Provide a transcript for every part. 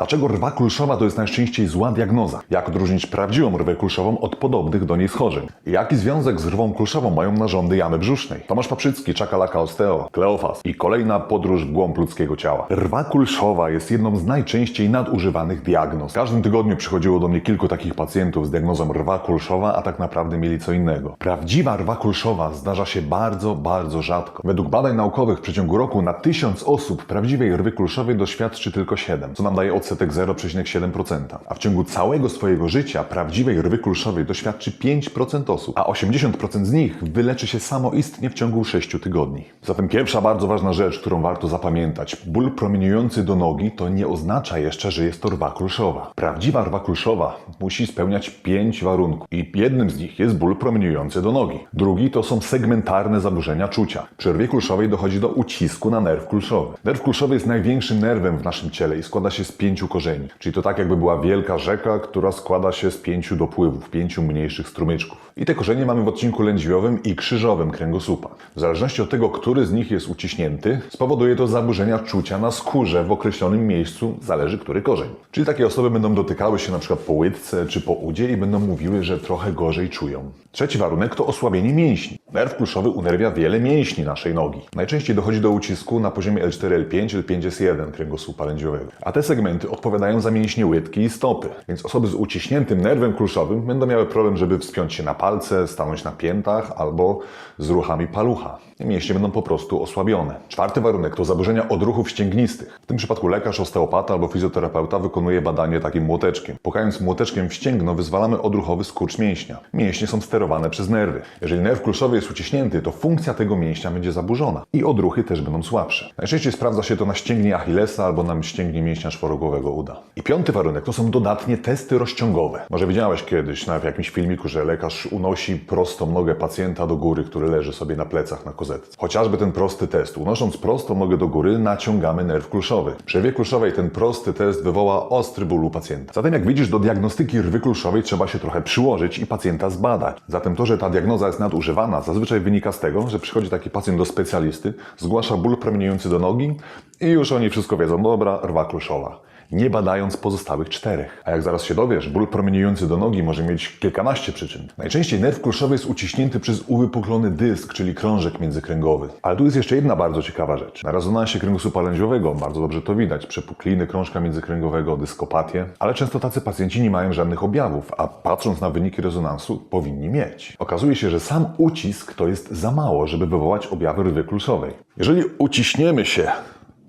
Dlaczego rwa kulszowa to jest najczęściej zła diagnoza? Jak odróżnić prawdziwą rwę kulszową od podobnych do niej schorzeń? Jaki związek z rwą kulszową mają narządy jamy brzusznej? Tomasz Paprzycki, Czakalaka Osteo, Kleofas i kolejna podróż w głąb ludzkiego ciała. Rwa kulszowa jest jedną z najczęściej nadużywanych diagnoz. W każdym tygodniu przychodziło do mnie kilku takich pacjentów z diagnozą rwa kulszowa, a tak naprawdę mieli co innego. Prawdziwa rwa kulszowa zdarza się bardzo, bardzo rzadko. Według badań naukowych w przeciągu roku na tysiąc osób prawdziwej rwy kulszowej doświadczy tylko 7, co nam daje odsetek 0,7%. A w ciągu całego swojego życia prawdziwej rwy kulszowej doświadczy 5% osób, a 80% z nich wyleczy się samoistnie w ciągu 6 tygodni. Zatem pierwsza bardzo ważna rzecz, którą warto zapamiętać. Ból promieniujący do nogi to nie oznacza jeszcze, że jest to rwa kulszowa. Prawdziwa rwa kulszowa musi spełniać 5 warunków i jednym z nich jest ból promieniujący do nogi. Drugi to są segmentarne zaburzenia czucia. Przy rwie kulszowej dochodzi do ucisku na nerw kulszowy. Nerw kulszowy jest największym nerwem w naszym ciele i składa się z pięciu korzeni. Czyli to tak jakby była wielka rzeka, która składa się z pięciu dopływów, pięciu mniejszych strumyczków. I te korzenie mamy w odcinku lędźwiowym i krzyżowym kręgosłupa. W zależności od tego, który z nich jest uciśnięty, spowoduje to zaburzenia czucia na skórze w określonym miejscu, zależy który korzeń. Czyli takie osoby będą dotykały się na przykład po łydce czy po udzie i będą mówiły, że trochę gorzej czują. Trzeci warunek to osłabienie mięśni. Nerw kulszowy unerwia wiele mięśni naszej nogi. Najczęściej dochodzi do ucisku na poziomie L4, L5, L5S1 kręgosłupa lędźwiowego. A te segmenty odpowiadają za mięśnie łydki i stopy. Więc osoby z uciśniętym nerwem kulszowym będą miały problem, żeby wspiąć się na palce, stanąć na piętach albo z ruchami palucha. Mięśnie będą po prostu osłabione. Czwarty warunek to zaburzenia odruchów ścięgnistych. W tym przypadku lekarz, osteopata albo fizjoterapeuta wykonuje badanie takim młoteczkiem. Pukając młoteczkiem w ścięgno wyzwalamy odruchowy skurcz mięśnia. Mięśnie są sterowane przez nerwy. Jeżeli nerw kulszowy jest uciśnięty, to funkcja tego mięśnia będzie zaburzona i odruchy też będą słabsze. Najczęściej sprawdza się to na ścięgnie Achillesa albo na ścięgnie mięśnia czworogłowego uda. I piąty warunek to są dodatnie testy rozciągowe. Może widziałeś kiedyś na jakimś filmiku, że lekarz unosi prostą nogę pacjenta do góry, który leży sobie na plecach na kozetce. Chociażby ten prosty test. Unosząc prostą nogę do góry, naciągamy nerw kulszowy. Przy rwie ten prosty test wywoła ostry ból u pacjenta. Zatem jak widzisz, do diagnostyki rwy kulszowej trzeba się trochę przyłożyć i pacjenta zbadać. Zatem to, że ta diagnoza jest nadużywana, zazwyczaj wynika z tego, że przychodzi taki pacjent do specjalisty, zgłasza ból promieniujący do nogi i już oni wszystko wiedzą. Dobra, rwa kulszowa nie badając pozostałych czterech. A jak zaraz się dowiesz, ból promieniujący do nogi może mieć kilkanaście przyczyn. Najczęściej nerw kulszowy jest uciśnięty przez uwypuklony dysk, czyli krążek międzykręgowy. Ale tu jest jeszcze jedna bardzo ciekawa rzecz. Na rezonansie kręgosłupa lędźwiowego bardzo dobrze to widać. Przepukliny krążka międzykręgowego, dyskopatię. Ale często tacy pacjenci nie mają żadnych objawów, a patrząc na wyniki rezonansu powinni mieć. Okazuje się, że sam ucisk to jest za mało, żeby wywołać objawy rwy kulszowej. Jeżeli uciśniemy się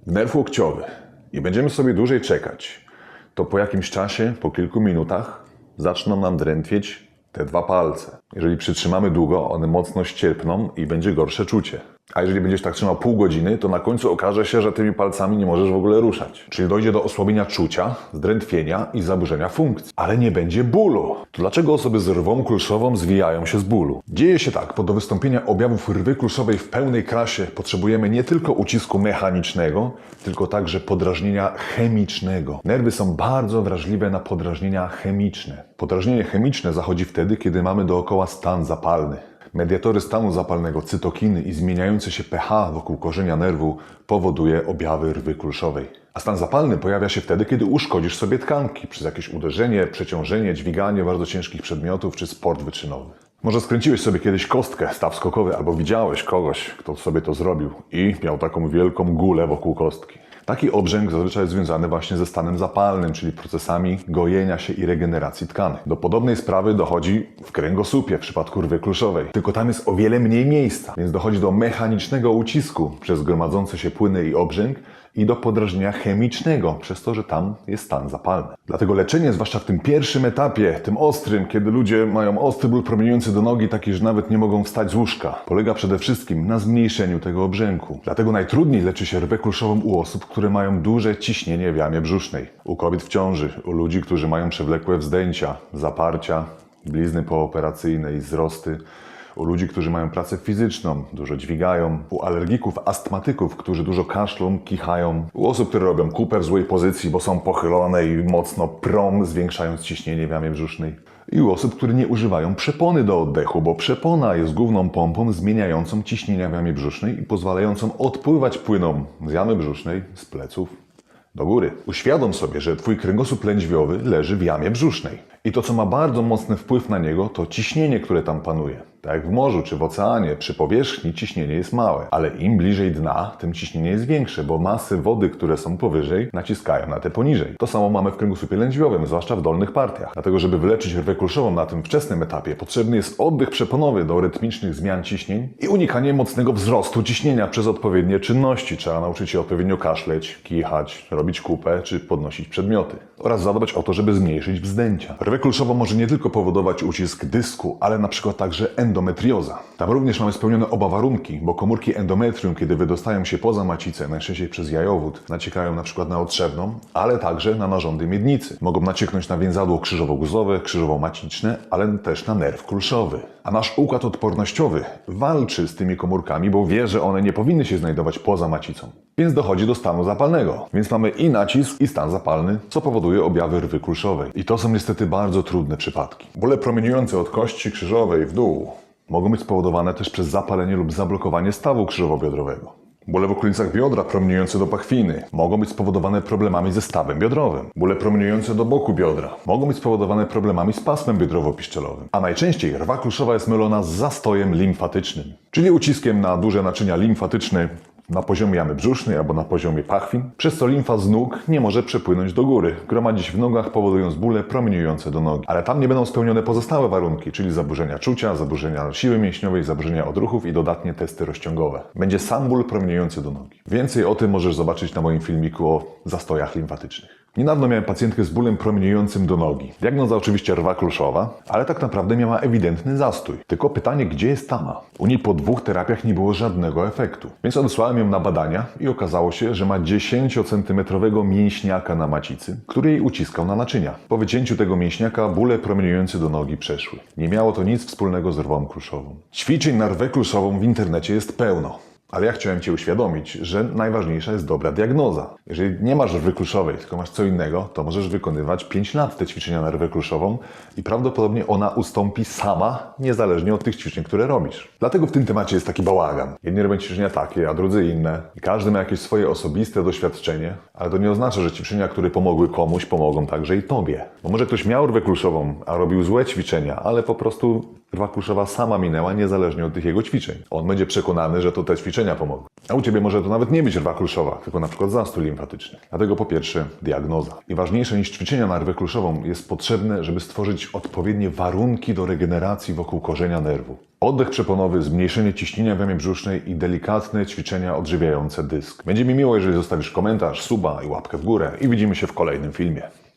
w nerw łokciowy, i będziemy sobie dłużej czekać, to po jakimś czasie, po kilku minutach, zaczną nam drętwieć te dwa palce. Jeżeli przytrzymamy długo, one mocno ścierpną i będzie gorsze czucie. A jeżeli będziesz tak trzymał pół godziny, to na końcu okaże się, że tymi palcami nie możesz w ogóle ruszać. Czyli dojdzie do osłabienia czucia, zdrętwienia i zaburzenia funkcji. Ale nie będzie bólu. To dlaczego osoby z rwą kulszową zwijają się z bólu? Dzieje się tak, bo do wystąpienia objawów rwy kulszowej w pełnej krasie potrzebujemy nie tylko ucisku mechanicznego, tylko także podrażnienia chemicznego. Nerwy są bardzo wrażliwe na podrażnienia chemiczne. Podrażnienie chemiczne zachodzi wtedy, kiedy mamy dookoła stan zapalny. Mediatory stanu zapalnego, cytokiny i zmieniające się pH wokół korzenia nerwu powoduje objawy rwy kulszowej. A stan zapalny pojawia się wtedy, kiedy uszkodzisz sobie tkanki przez jakieś uderzenie, przeciążenie, dźwiganie bardzo ciężkich przedmiotów czy sport wyczynowy. Może skręciłeś sobie kiedyś kostkę, staw skokowy, albo widziałeś kogoś, kto sobie to zrobił i miał taką wielką gulę wokół kostki. Taki obrzęk zazwyczaj jest związany właśnie ze stanem zapalnym, czyli procesami gojenia się i regeneracji tkanek. Do podobnej sprawy dochodzi w kręgosłupie w przypadku rwy kluszowej. Tylko tam jest o wiele mniej miejsca, więc dochodzi do mechanicznego ucisku przez gromadzące się płyny i obrzęk i do podrażnienia chemicznego, przez to, że tam jest stan zapalny. Dlatego leczenie, zwłaszcza w tym pierwszym etapie, tym ostrym, kiedy ludzie mają ostry ból promieniujący do nogi, taki, że nawet nie mogą wstać z łóżka, polega przede wszystkim na zmniejszeniu tego obrzęku. Dlatego najtrudniej leczy się rwę kulszową u osób, które mają duże ciśnienie w jamie brzusznej. U kobiet w ciąży, u ludzi, którzy mają przewlekłe wzdęcia, zaparcia, blizny pooperacyjne i wzrosty, u ludzi, którzy mają pracę fizyczną, dużo dźwigają, u alergików, astmatyków, którzy dużo kaszlą, kichają, u osób, które robią kupę w złej pozycji, bo są pochylone i mocno prom, zwiększając ciśnienie w jamie brzusznej. I u osób, które nie używają przepony do oddechu, bo przepona jest główną pompą zmieniającą ciśnienia w jamie brzusznej i pozwalającą odpływać płynom z jamy brzusznej, z pleców do góry. Uświadom sobie, że twój kręgosłup lędźwiowy leży w jamie brzusznej. I to, co ma bardzo mocny wpływ na niego, to ciśnienie, które tam panuje. Tak jak w morzu czy w oceanie, przy powierzchni ciśnienie jest małe, ale im bliżej dna, tym ciśnienie jest większe, bo masy wody, które są powyżej, naciskają na te poniżej. To samo mamy w kręgosłupie lędźwiowym, zwłaszcza w dolnych partiach. Dlatego, żeby wyleczyć rwę kulszową na tym wczesnym etapie, potrzebny jest oddech przeponowy do rytmicznych zmian ciśnień i unikanie mocnego wzrostu ciśnienia przez odpowiednie czynności. Trzeba nauczyć się odpowiednio kaszleć, kichać, robić kupę czy podnosić przedmioty. Oraz zadbać o to, żeby zmniejszyć wzdęcia. Rwę kulszową może nie tylko powodować ucisk dysku, ale na przykład także endometrioza. Tam również mamy spełnione oba warunki, bo komórki endometrium, kiedy wydostają się poza macicę, najczęściej przez jajowód, naciekają na przykład na otrzewną, ale także na narządy miednicy. Mogą nacieknąć na więzadło krzyżowo-guzowe, krzyżowo-maciczne, ale też na nerw kulszowy. A nasz układ odpornościowy walczy z tymi komórkami, bo wie, że one nie powinny się znajdować poza macicą. Więc dochodzi do stanu zapalnego. Więc mamy i nacisk, i stan zapalny, co powoduje objawy rwy kulszowej. I to są niestety bardzo trudne przypadki. Bóle promieniujące od kości krzyżowej w dół mogą być spowodowane też przez zapalenie lub zablokowanie stawu krzyżowo-biodrowego. Bóle w okolicach biodra promieniujące do pachwiny mogą być spowodowane problemami ze stawem biodrowym. Bóle promieniujące do boku biodra mogą być spowodowane problemami z pasmem biodrowo-piszczelowym. A najczęściej rwa kulszowa jest mylona z zastojem limfatycznym, czyli uciskiem na duże naczynia limfatyczne na poziomie jamy brzusznej albo na poziomie pachwin, przez co limfa z nóg nie może przepłynąć do góry, gromadzi się w nogach, powodując bóle promieniujące do nogi. Ale tam nie będą spełnione pozostałe warunki, czyli zaburzenia czucia, zaburzenia siły mięśniowej, zaburzenia odruchów i dodatnie testy rozciągowe. Będzie sam ból promieniujący do nogi. Więcej o tym możesz zobaczyć na moim filmiku o zastojach limfatycznych. Niedawno miałem pacjentkę z bólem promieniującym do nogi. Diagnoza oczywiście rwa kulszowa, ale tak naprawdę miała ewidentny zastój. Tylko pytanie, gdzie jest tama? U niej po dwóch terapiach nie było żadnego efektu. Więc odesłałem ją na badania i okazało się, że ma 10-centymetrowego mięśniaka na macicy, który jej uciskał na naczynia. Po wycięciu tego mięśniaka bóle promieniujące do nogi przeszły. Nie miało to nic wspólnego z rwą kulszową. Ćwiczeń na rwę kulszową w internecie jest pełno. Ale ja chciałem Cię uświadomić, że najważniejsza jest dobra diagnoza. Jeżeli nie masz rwy kulszowej, tylko masz co innego, to możesz wykonywać 5 lat te ćwiczenia na rwę kulszową i prawdopodobnie ona ustąpi sama, niezależnie od tych ćwiczeń, które robisz. Dlatego w tym temacie jest taki bałagan. Jedni robią ćwiczenia takie, a drudzy inne. I każdy ma jakieś swoje osobiste doświadczenie, ale to nie oznacza, że ćwiczenia, które pomogły komuś, pomogą także i Tobie. Bo może ktoś miał rwę kulszową, a robił złe ćwiczenia, ale po prostu rwa kulszowa sama minęła, niezależnie od tych jego ćwiczeń. On będzie przekonany, że to te ćwiczenia pomogły. A u Ciebie może to nawet nie być rwa kulszowa, tylko na przykład zastój limfatyczny. Dlatego po pierwsze diagnoza. I ważniejsze niż ćwiczenia na rwę kulszową jest potrzebne, żeby stworzyć odpowiednie warunki do regeneracji wokół korzenia nerwu. Oddech przeponowy, zmniejszenie ciśnienia w jamie brzusznej i delikatne ćwiczenia odżywiające dysk. Będzie mi miło, jeżeli zostawisz komentarz, suba i łapkę w górę i widzimy się w kolejnym filmie.